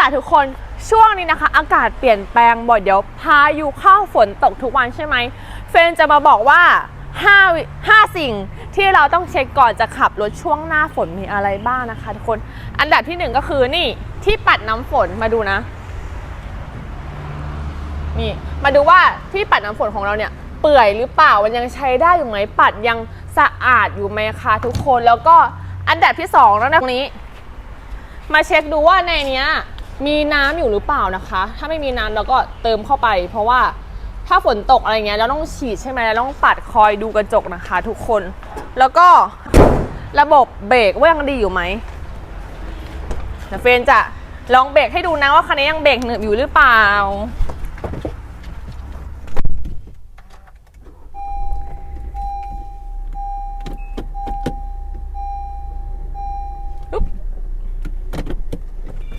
ล่ะทุกคนช่วงนี้นะคะ อากาศเปลี่ยนแปลงบ่อยเดี๋ยวพายุเข้าฝนตกทุกวันใช่ไหมเฟนจะมาบอกว่า5 5สิ่งที่เราต้องเช็คก่อนจะขับรถช่วงหน้าฝนมีอะไรบ้างนะคะทุกคน อันดับที่หนึ่งก็คือนี่ที่ปัดน้ำฝนมาดูนะ นี่มาดูว่าที่ปัดน้ำฝนของเราเนี่ยเปื่อยหรือเปล่ามันยังใช้ได้อยู่ไหมปัดยังสะอาดอยู่ไหมคะทุกคนแล้วก็อันดับที่สองแล้วนะตรงนี้ มาเช็คดูว่าในเนี้ย มีน้ำอยู่หรือเปล่านะคะ ถ้าไม่มีน้ำเราก็เติมเข้าไป เพราะว่าถ้าฝนตกอะไรเงี้ยเราต้องฉีดใช่ไหมเราต้องปัดคอยดูกระจกนะคะ ทุกคน แล้วก็ระบบเบรกว่ายังดีอยู่ไหมเดี๋ยวเฟนจะลองเบรกให้ดูนะว่าคันนี้ยังเบรกหนึบอยู่หรือเปล่า